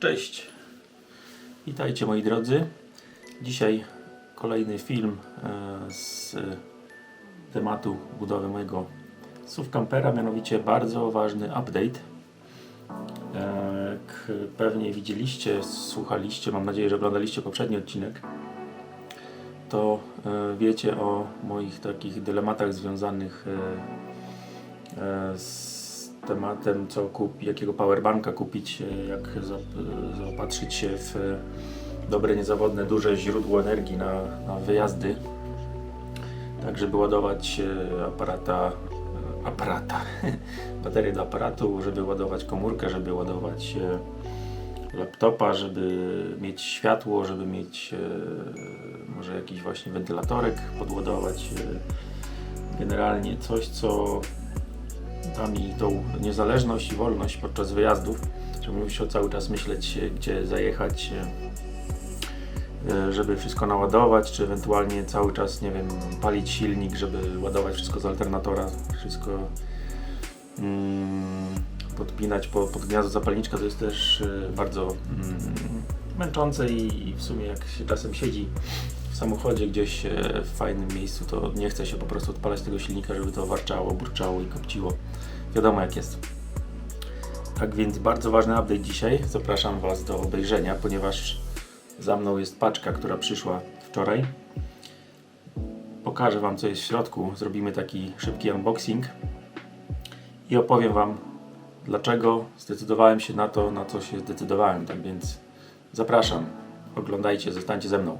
Cześć. Witajcie moi drodzy. Dzisiaj kolejny film e, z tematu budowy mojego SUV campera, mianowicie bardzo ważny update. E, Jak pewnie widzieliście, słuchaliście, mam nadzieję, że oglądaliście poprzedni odcinek, to e, wiecie o moich takich dylematach związanych e, e, z tematem, co kup, jakiego powerbanka kupić, e, jak zap- zaopatrzyć się w e, dobre, niezawodne, duże źródło energii na, na wyjazdy, tak żeby ładować e, aparata, e, aparata, baterię do aparatu, żeby ładować komórkę, żeby ładować e, laptopa, żeby mieć światło, żeby mieć e, może jakiś właśnie wentylatorek podładować. e, Generalnie coś, co da mi tą niezależność i wolność podczas wyjazdów, żebym musiał cały czas myśleć, e, gdzie zajechać, e, e, żeby wszystko naładować, czy ewentualnie cały czas, nie wiem, palić silnik, żeby ładować wszystko z alternatora, wszystko mm, podpinać po, pod gniazdo zapalniczka, to jest też bardzo mm, męczące i, w sumie jak się czasem siedzi w samochodzie gdzieś w fajnym miejscu, to nie chce się po prostu odpalać tego silnika, żeby to warczało, burczało i kopciło. Wiadomo jak jest. Tak więc bardzo ważny update dzisiaj. Zapraszam Was do obejrzenia, ponieważ za mną jest paczka, która przyszła wczoraj. Pokażę Wam co jest w środku. Zrobimy taki szybki unboxing i opowiem Wam dlaczego zdecydowałem się na to, na co się zdecydowałem. Tak więc zapraszam, oglądajcie, zostańcie ze mną.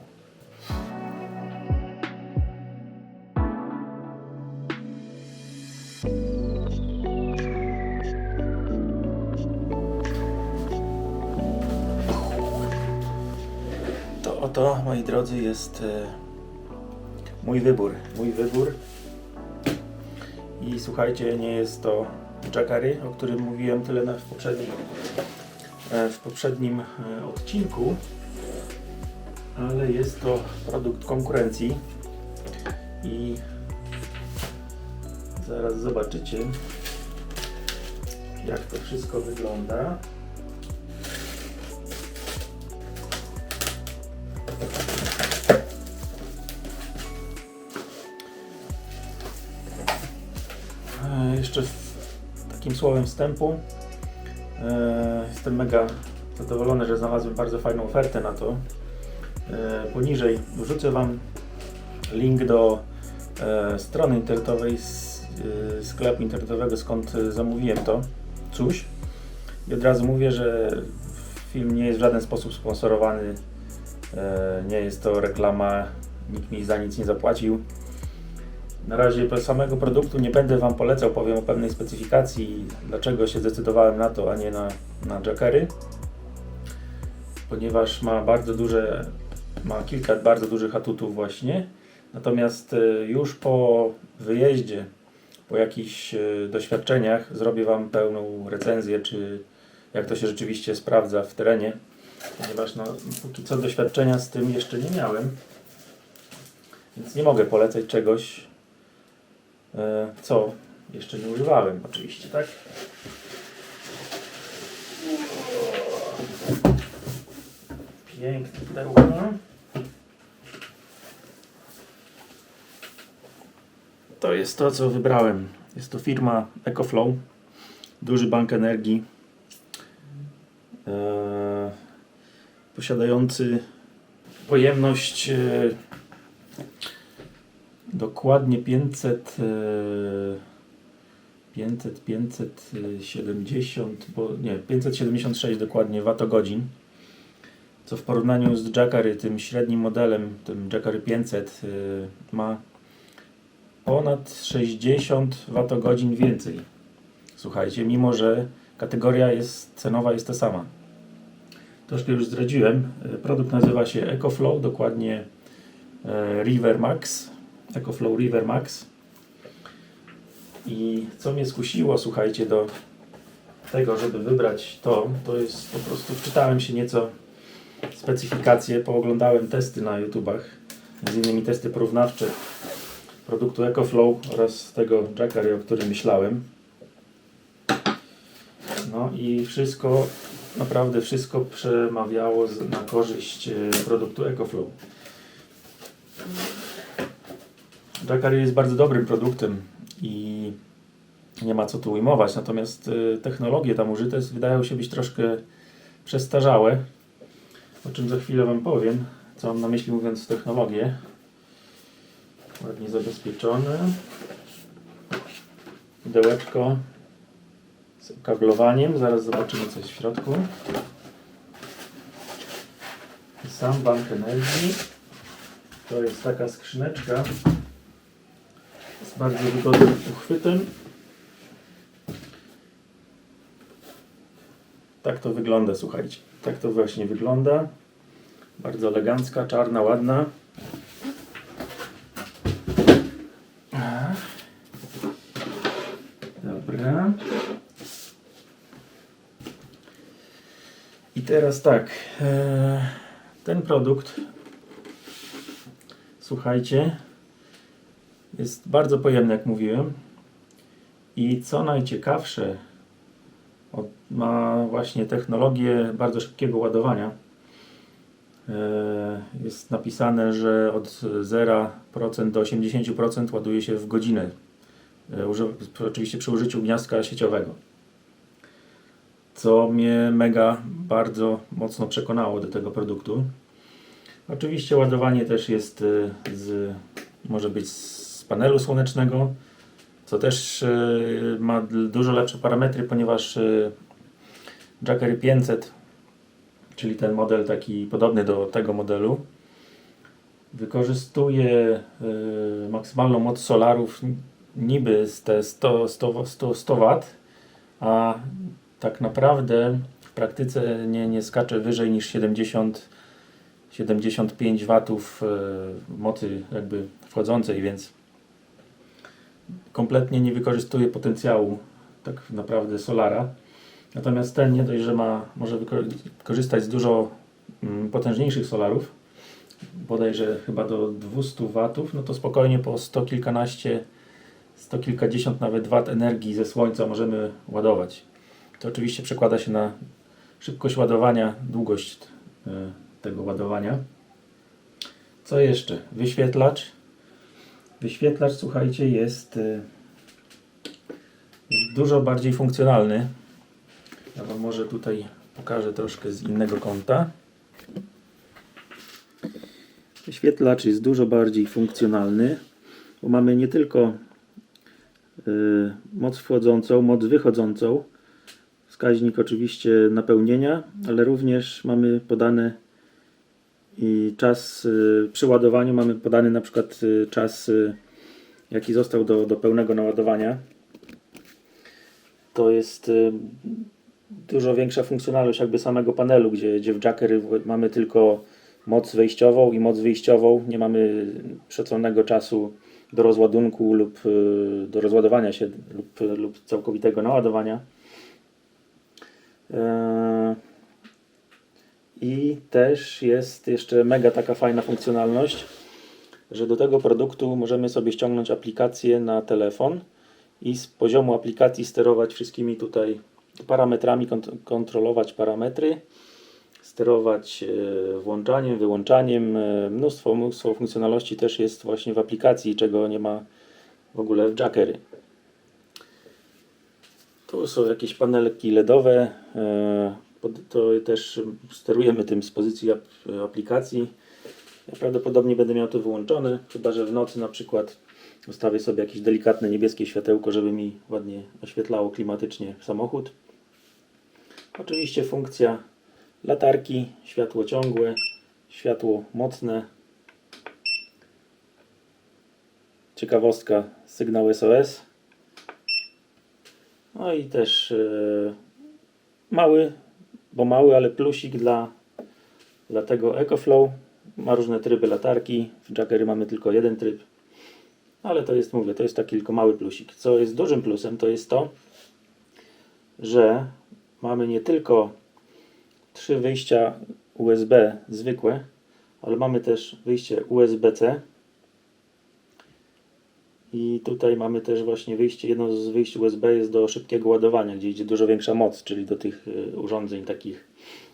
To moi drodzy, jest e, mój wybór. Mój wybór. I słuchajcie, nie jest to Jackery, o którym mówiłem tyle na, w poprzednim, e, w poprzednim e, odcinku, ale jest to produkt konkurencji i zaraz zobaczycie jak to wszystko wygląda. Takim słowem wstępu. e, Jestem mega zadowolony, że znalazłem bardzo fajną ofertę na to. E, Poniżej wrzucę Wam link do e, strony internetowej, sklepu internetowego, skąd zamówiłem to. Coś. I od razu mówię, że film nie jest w żaden sposób sponsorowany. Nie jest to reklama, nikt mi za nic nie zapłacił. Na razie samego produktu nie będę Wam polecał, powiem o pewnej specyfikacji, dlaczego się zdecydowałem na to, a nie na, na Jackery. Ponieważ ma bardzo duże, ma kilka bardzo dużych atutów właśnie. Natomiast e, już po wyjeździe, po jakichś e, doświadczeniach zrobię Wam pełną recenzję, czy jak to się rzeczywiście sprawdza w terenie. Ponieważ no, póki co doświadczenia z tym jeszcze nie miałem. Więc nie mogę polecać czegoś, co jeszcze nie używałem oczywiście, tak? Piękny pudełko. To jest to, co wybrałem. Jest to firma EcoFlow, duży bank energii, e, posiadający pojemność e, Dokładnie 500, e, 500, 570, bo nie, 576 dokładnie watogodzin. Co w porównaniu z Jackery, tym średnim modelem, tym Jackery 500 e, ma ponad 60 watogodzin więcej. Słuchajcie, mimo że kategoria jest cenowa jest ta sama. Troszkę już zdradziłem. E, Produkt nazywa się EcoFlow, dokładnie e, River Max. EcoFlow River Max. I co mnie skusiło, słuchajcie, do tego, żeby wybrać to, to jest po prostu wczytałem się nieco specyfikacje, pooglądałem testy na YouTubach, między innymi testy porównawcze produktu EcoFlow oraz tego Jackery, o którym myślałem. No i wszystko naprawdę wszystko przemawiało na korzyść e, produktu EcoFlow. Jackery jest bardzo dobrym produktem i nie ma co tu ujmować, natomiast e, technologie tam użyte wydają się być troszkę przestarzałe, o czym za chwilę Wam powiem, co mam na myśli mówiąc technologię. Ładnie zabezpieczone. Pudełeczko z kablowaniem. Zaraz zobaczymy co jest w środku. Sam bank energii. To jest taka skrzyneczka bardzo wygodnym uchwytem. Tak to wygląda, słuchajcie. Tak to właśnie wygląda. Bardzo elegancka, czarna, ładna. Dobra. I teraz tak. e, Ten produkt, słuchajcie, jest bardzo pojemny, jak mówiłem. I co najciekawsze, ma właśnie technologię bardzo szybkiego ładowania. E, Jest napisane, że od 0% do 80% ładuje się w godzinę. E, Oczywiście przy użyciu gniazdka sieciowego. Co mnie mega bardzo mocno przekonało do tego produktu. Oczywiście ładowanie też jest e, z, może być z panelu słonecznego, co też e, ma dużo lepsze parametry, ponieważ e, Jackery 500, czyli ten model taki podobny do tego modelu, wykorzystuje e, maksymalną moc solarów niby z te 100, 100, 100, 100 W, a tak naprawdę w praktyce nie, nie skacze wyżej niż 70 75 W mocy jakby wchodzącej, więc kompletnie nie wykorzystuje potencjału tak naprawdę solara. Natomiast ten nie dość, że ma, może wyko- korzystać z dużo mm, potężniejszych solarów, bodajże chyba do 200 watów, no to spokojnie po 100 kilkanaście, 100 kilkadziesiąt nawet wat energii ze słońca możemy ładować. To oczywiście przekłada się na szybkość ładowania, długość e, tego ładowania. Co jeszcze? Wyświetlacz. Wyświetlacz, słuchajcie, jest, e, jest dużo bardziej funkcjonalny. Ja Wam może tutaj pokażę troszkę z innego kąta. Wyświetlacz jest dużo bardziej funkcjonalny, bo mamy nie tylko y, moc wchodzącą, moc wychodzącą, wskaźnik oczywiście napełnienia, ale również mamy podane i czas y, przy ładowaniu mamy podany na przykład y, czas y, jaki został do, do pełnego naładowania. To jest dużo większa funkcjonalność jakby samego panelu, gdzie, gdzie w Jackery w- mamy tylko moc wejściową i moc wyjściową. Nie mamy przeconego czasu do rozładunku lub do rozładowania się lub, lub całkowitego naładowania. Eee, I też jest jeszcze mega taka fajna funkcjonalność, że do tego produktu możemy sobie ściągnąć aplikację na telefon i z poziomu aplikacji sterować wszystkimi tutaj parametrami, kont- kontrolować parametry, sterować e, włączaniem, wyłączaniem. e, Mnóstwo, mnóstwo funkcjonalności też jest właśnie w aplikacji, czego nie ma w ogóle w Jackery. Tu są jakieś panelki LEDowe. To też sterujemy tym z pozycji ap- aplikacji. Ja prawdopodobnie będę miał to wyłączone, chyba że w nocy na przykład ustawię sobie jakieś delikatne niebieskie światełko, żeby mi ładnie oświetlało klimatycznie samochód. Oczywiście funkcja latarki, światło ciągłe, światło mocne. Ciekawostka, sygnał SOS. No i też e, mały, bo mały, ale plusik dla, dla tego EcoFlow. Ma różne tryby latarki. W Jackery mamy tylko jeden tryb. Ale to jest, mówię, to jest taki tylko mały plusik. Co jest dużym plusem, to jest to, że mamy nie tylko trzy wyjścia USB zwykłe, ale mamy też wyjście USB-C I tutaj mamy też właśnie wyjście, jedno z wyjść USB jest do szybkiego ładowania, gdzie idzie dużo większa moc, czyli do tych y, urządzeń takich,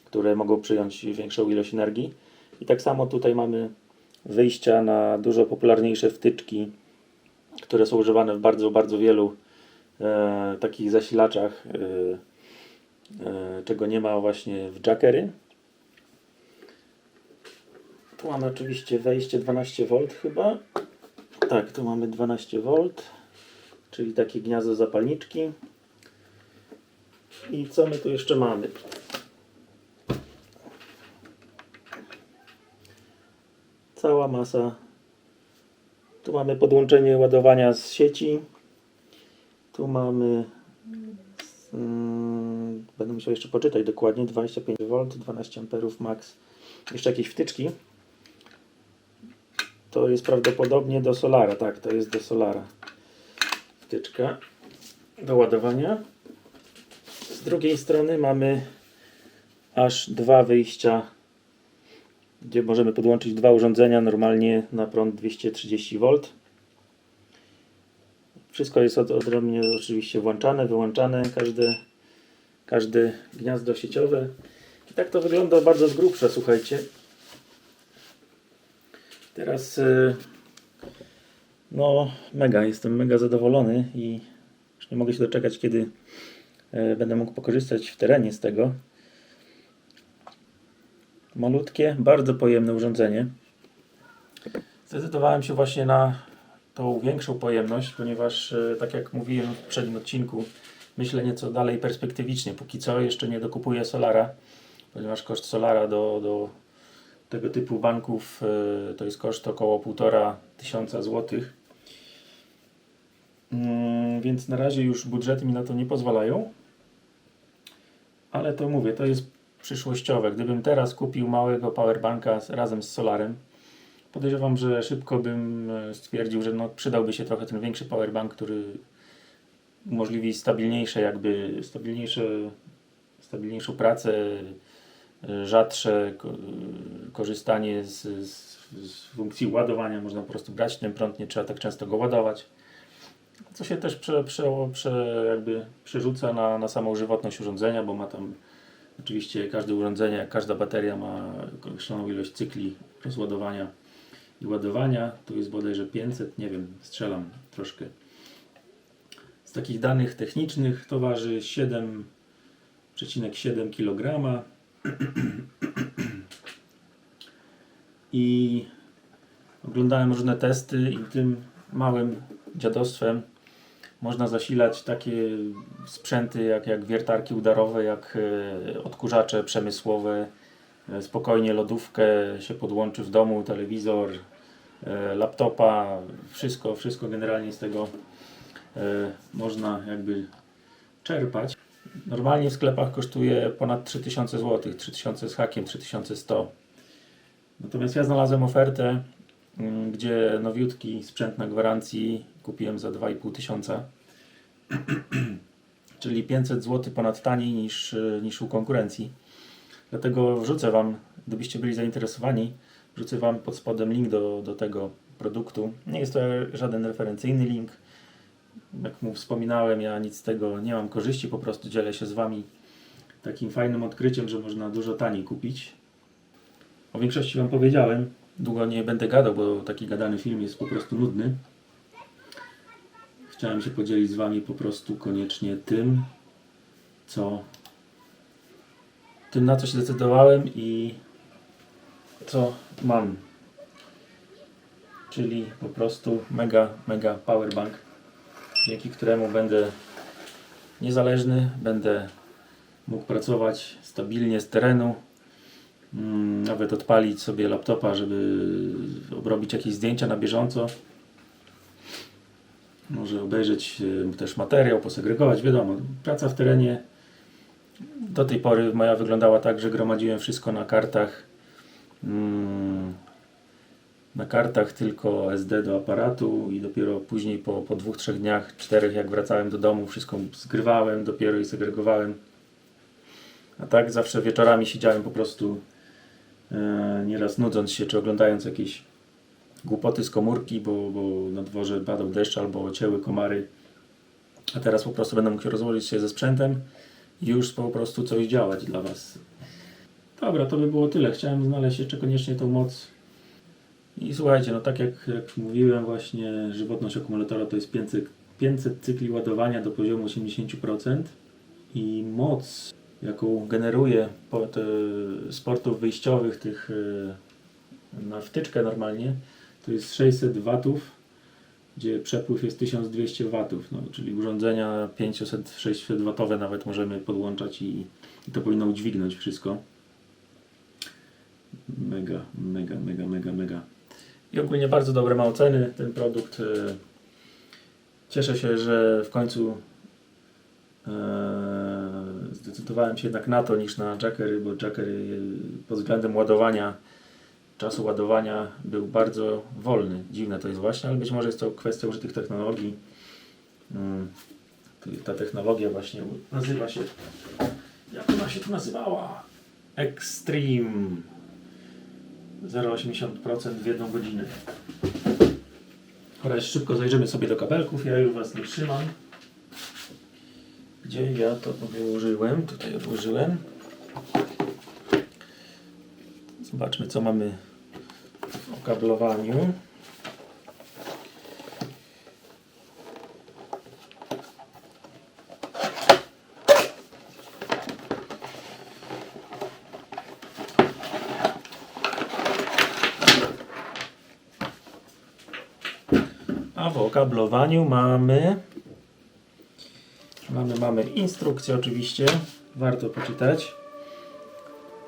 które mogą przyjąć większą ilość energii. I tak samo tutaj mamy wyjścia na dużo popularniejsze wtyczki, które są używane w bardzo, bardzo wielu e, takich zasilaczach, e, e, czego nie ma właśnie w Jackery. Tu mamy oczywiście wejście 12V chyba. Tak, tu mamy 12V, czyli takie gniazdo zapalniczki. I co my tu jeszcze mamy? Cała masa. Tu mamy podłączenie ładowania z sieci. Tu mamy. mm, będę musiał jeszcze poczytać dokładnie. 25V, 12 A max. Jeszcze jakieś wtyczki. To jest prawdopodobnie do Solara, tak, to jest do Solara. Wtyczka do ładowania. Z drugiej strony mamy aż dwa wyjścia, gdzie możemy podłączyć dwa urządzenia normalnie na prąd 230V. Wszystko jest od, odrębnie oczywiście włączane, wyłączane, każde, każde gniazdo sieciowe. I tak to wygląda bardzo z grubsza, słuchajcie. Teraz y, no mega, jestem mega zadowolony i już nie mogę się doczekać, kiedy y, będę mógł pokorzystać w terenie z tego. Malutkie, bardzo pojemne urządzenie. Zdecydowałem się właśnie na tą większą pojemność, ponieważ y, tak jak mówiłem w poprzednim odcinku, myślę nieco dalej perspektywicznie. Póki co jeszcze nie dokupuję Solara, ponieważ koszt Solara do, do tego typu banków y, to jest koszt około 1,5 tysiąca złotych. Mm, Więc na razie już budżety mi na to nie pozwalają. Ale to mówię, to jest przyszłościowe. Gdybym teraz kupił małego powerbanka razem z solarem, podejrzewam, że szybko bym e, stwierdził, że no, przydałby się trochę ten większy powerbank, który umożliwi stabilniejsze jakby stabilniejsze, stabilniejszą pracę, e, rzadsze ko- korzystanie z, z, z funkcji ładowania. Można po prostu brać ten prąd, nie trzeba tak często go ładować. Co się też prze, prze, prze, jakby przerzuca na, na samą żywotność urządzenia, bo ma tam oczywiście każde urządzenie, jak każda bateria ma określoną ilość cykli rozładowania i ładowania. Tu jest bodajże 500, nie wiem, strzelam troszkę. Z takich danych technicznych to waży 7,7 kg i oglądałem różne testy i tym małym dziadostwem można zasilać takie sprzęty jak, jak wiertarki udarowe, jak e, odkurzacze przemysłowe, e, spokojnie lodówkę się podłączy w domu, telewizor, e, laptopa, wszystko, wszystko generalnie z tego można jakby czerpać. Normalnie w sklepach kosztuje ponad 3000 zł, 3000 z hakiem, 3100. Natomiast ja znalazłem ofertę, mm, gdzie nowiutki sprzęt na gwarancji kupiłem za 2,5 tysiąca. Czyli 500 zł ponad taniej niż, niż u konkurencji. Dlatego wrzucę Wam, gdybyście byli zainteresowani, wrzucę Wam pod spodem link do, do tego produktu. Nie jest to żaden referencyjny link. Jak mu wspominałem, ja nic z tego nie mam korzyści, po prostu dzielę się z Wami takim fajnym odkryciem, że można dużo taniej kupić. O większości Wam powiedziałem. Długo nie będę gadał, bo taki gadany film jest po prostu nudny. Chciałem się podzielić z Wami po prostu koniecznie tym, co tym na co się zdecydowałem i co mam. Czyli po prostu mega, mega powerbank, dzięki któremu będę niezależny, będę mógł pracować stabilnie z terenu, mm, nawet odpalić sobie laptopa, żeby obrobić jakieś zdjęcia na bieżąco. Może obejrzeć y, też materiał, posegregować, wiadomo, praca w terenie do tej pory moja wyglądała tak, że gromadziłem wszystko na kartach mm, na kartach tylko SD do aparatu i dopiero później po, po dwóch, trzech dniach, czterech jak wracałem do domu wszystko zgrywałem dopiero i segregowałem a tak zawsze wieczorami siedziałem po prostu e, nieraz nudząc się czy oglądając jakieś głupoty z komórki, bo, bo na dworze padał deszcz albo cięły komary. A teraz po prostu będę mógł rozłożyć się ze sprzętem i już po prostu coś działać dla Was. Dobra, to by było tyle. Chciałem znaleźć jeszcze koniecznie tą moc. I słuchajcie, no tak jak, jak mówiłem właśnie, żywotność akumulatora to jest 500, 500 cykli ładowania do poziomu 80% i moc, jaką generuje pod e, sportów wyjściowych, tych e, na wtyczkę normalnie, to jest 600 watów, gdzie przepływ jest 1200 watów, no, czyli urządzenia 500-600 watowe nawet możemy podłączać i, i to powinno udźwignąć wszystko. Mega, mega, mega, mega. I ogólnie bardzo dobre ma oceny ten produkt. e, Cieszę się, że w końcu e, zdecydowałem się jednak na to niż na Jackery, bo Jackery e, pod względem ładowania, czasu ładowania był bardzo wolny. Dziwne to jest właśnie, ale być może jest to kwestia użytych technologii. Tu- Ta technologia właśnie nazywa się, jak ona się tu nazywała? Extreme. 0,80% w jedną godzinę. Teraz szybko zajrzymy sobie do kabelków. Ja już Was nie trzymam. Gdzie ja to odłożyłem? Tutaj odłożyłem. Zobaczmy, co mamy w okablowaniu. Okablowaniu mamy mamy, mamy instrukcję oczywiście. Warto poczytać.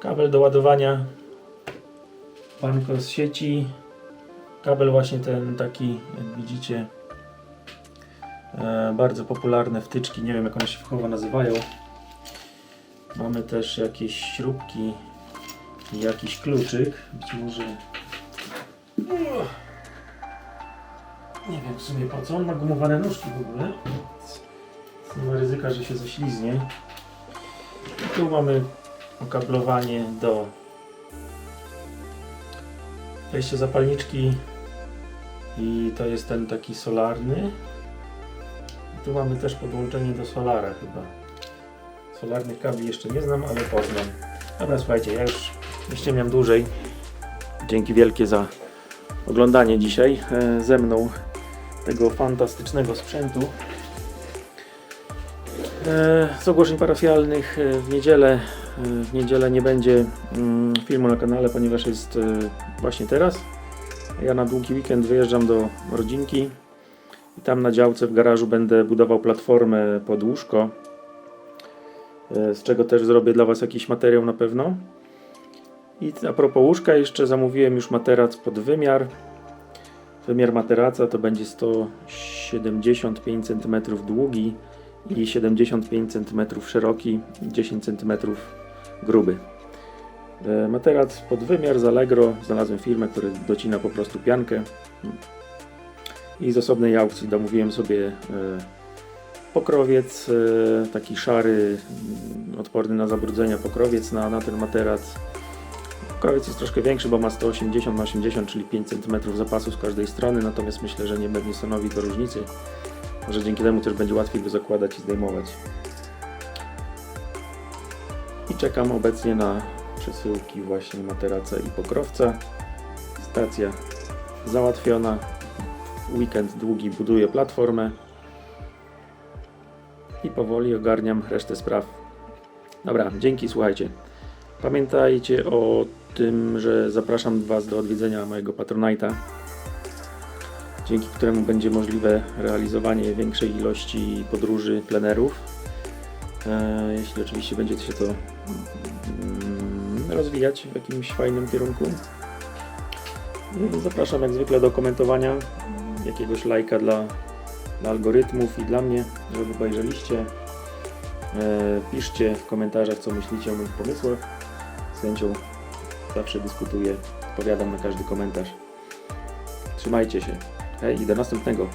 Kabel do ładowania panko z sieci. Kabel właśnie ten taki, jak widzicie, e, bardzo popularne wtyczki. Nie wiem jak one się fachowo nazywają. Mamy też jakieś śrubki i jakiś kluczyk. Być może. Nie wiem w sumie po co. On ma gumowane nóżki w ogóle. Nie ma ryzyka, że się ześliznie. I tu mamy okablowanie do wejścia zapalniczki i to jest ten taki solarny. I tu mamy też podłączenie do solara chyba. Solarnych kabli jeszcze nie znam, ale poznam. Dobra, słuchajcie, ja już nie ściemiam dłużej. Dzięki wielkie za oglądanie dzisiaj e, ze mną tego fantastycznego sprzętu. E, Z ogłoszeń parafialnych e, w niedzielę, e, w niedzielę nie będzie mm, filmu na kanale, ponieważ jest właśnie teraz. Ja na długi weekend wyjeżdżam do rodzinki i tam na działce w garażu będę budował platformę pod łóżko, z czego też zrobię dla Was jakiś materiał na pewno. I a propos łóżka, jeszcze zamówiłem już materac pod wymiar. Wymiar materaca to będzie 175 cm długi i 75 cm szeroki, 10 cm gruby. E, Materac pod wymiar z Allegro. Znalazłem firmę, która docina po prostu piankę. I z osobnej aukcji domówiłem sobie e, pokrowiec, e, taki szary, mm, odporny na zabrudzenia pokrowiec na, na ten materac. Pokrowiec jest troszkę większy, bo ma 180 na 80, czyli 5 cm zapasu z każdej strony, natomiast myślę, że nie będzie stanowi to różnicy. Może dzięki temu też będzie łatwiej go zakładać i zdejmować. I czekam obecnie na przesyłki właśnie materaca i pokrowca. Stacja załatwiona. Weekend długi buduję platformę. I powoli ogarniam resztę spraw. Dobra, dzięki, słuchajcie. Pamiętajcie o tym, że zapraszam Was do odwiedzenia mojego Patronite'a, dzięki któremu będzie możliwe realizowanie większej ilości podróży plenerów. E, jeśli oczywiście będzie się to mm, rozwijać w jakimś fajnym kierunku. I Zapraszam jak zwykle do komentowania jakiegoś lajka dla, dla algorytmów i dla mnie, żeby obejrzeliście. E, Piszcie w komentarzach, co myślicie o moich pomysłach. Z chęcią zawsze dyskutuję, odpowiadam na każdy komentarz. Trzymajcie się. Hej i do następnego.